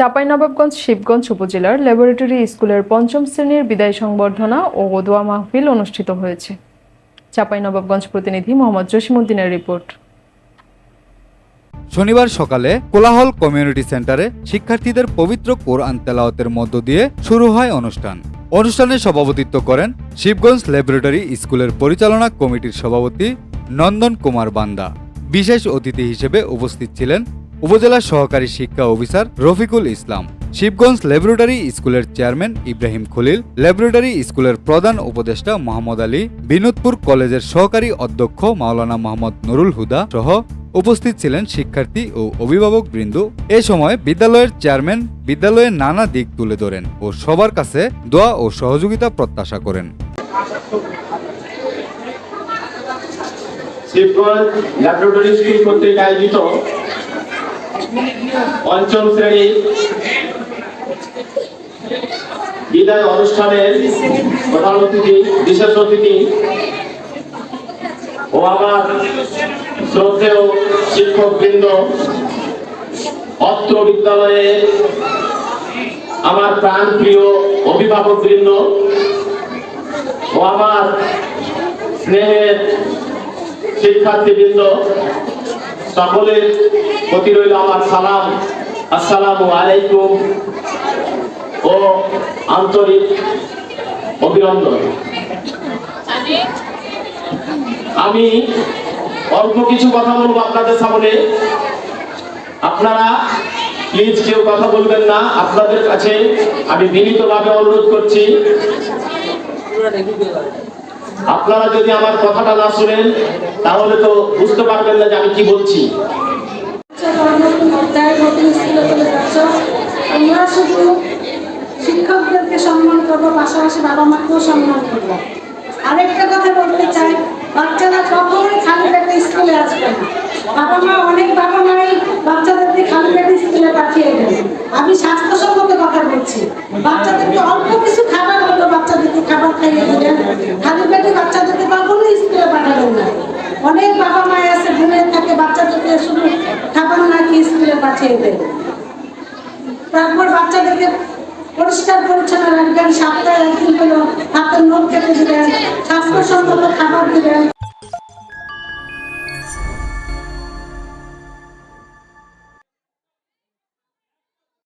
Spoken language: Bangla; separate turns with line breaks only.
চাঁপাইনবাবগঞ্জ, শিবগঞ্জ উপজেলার ল্যাবরেটরি স্কুলের পঞ্চম শ্রেণির বিদায় সংবর্ধনা ও দোয়া মাহফিল অনুষ্ঠিত হয়েছে। চাঁপাইনবাবগঞ্জ প্রতিনিধি মোহাম্মদ জসিমউদ্দিনের রিপোর্ট।
শনিবার সকালে কোলাহল কমিউনিটি সেন্টারে শিক্ষার্থীদের পবিত্র কোরআন তেলাওয়াতের মধ্য দিয়ে শুরু হয় অনুষ্ঠান। অনুষ্ঠানে সভাপতিত্ব করেন শিবগঞ্জ ল্যাবরেটরি স্কুলের পরিচালনা কমিটির সভাপতি নন্দন কুমার বান্দা। বিশেষ অতিথি হিসেবে উপস্থিত ছিলেন উপজেলা সহকারী শিক্ষা অফিসার রফিকুল ইসলাম, শিবগঞ্জ ল্যাবরেটরি স্কুলের চেয়ারম্যান ইব্রাহিম খলিল, ল্যাবরেটরি স্কুলের প্রধান উপদেষ্টা মোহাম্মদ আলী, বিনোদপুর কলেজের সহকারী অধ্যক্ষ মাওলানা মোহাম্মদ নুরুল হুদা সহ উপস্থিত ছিলেন শিক্ষার্থী ও অভিভাবক বৃন্দ। এ সময় বিদ্যালয়ের চেয়ারম্যান বিদ্যালয়ের নানা দিক তুলে ধরেন ও সবার কাছে দোয়া ও সহযোগিতা প্রত্যাশা করেন।
শিবগঞ্জ ল্যাবরেটরি স্কুল কর্তৃক আয়োজিত পঞ্চম শ্রেণি। বিদায় অনুষ্ঠানের প্রধান অতিথি, বিশেষ অতিথি ও আমার শ্রদ্ধেয় শিক্ষক বৃন্দ অত্র বিদ্যালয়ে আমার প্রাণ প্রিয় অভিভাবক বৃন্দ ও আমার স্নেহের শিক্ষার্থীবৃন্দ সকলের প্রতি রইল আমার সালাম। আসসালামু আলাইকুম ও আন্তরিক অভিনন্দন। আমি অল্প কিছু কথা বলব আপনাদের সামনে। আপনারা প্লিজ কেউ কথা বলবেন না। আপনাদের কাছে আমি বিনীতভাবে অনুরোধ করছি। আপনারা যদি আমার কথাটা না শুনেন, তাহলে তো বুঝতে পারবেন না যে আমি কি বলছি।
তোমরা শুধু শিক্ষকদেরকে সম্মান করব, পাশাপাশি বাবা মাকেও সম্মান করব। আরেকটা কথা বলতে চাই, বাচ্চারা কখনোই খালি পেটে স্কুলে আসবে না। বাবা মা অনেক বাবা মাই বাচ্চাদেরকে খালি পেটে স্কুলে পাঠিয়ে দেন আমি স্বাস্থ্যসম্মত কথা বলছি। বাচ্চাদেরকে অল্প কিছু খাবার হলো বাচ্চাদেরকে খাবার খাইয়ে দিলেন খালি পেটে বাচ্চাদেরকে কখনোই স্কুলে পাঠাবেন না অনেক বাবা মাই আছে ঘুমিয়ে থাকে বাচ্চাদেরকে শুধু খাবার না খেয়ে স্কুলে পাঠিয়ে দেয়। তারপর বাচ্চাদেরকে পরিষ্কার পরিচ্ছন্ন রাখবেন সপ্তাহে একদিন হলো হাতের নখ কেটে দিবেন স্বাস্থ্যসম্মত খাবার দিবেন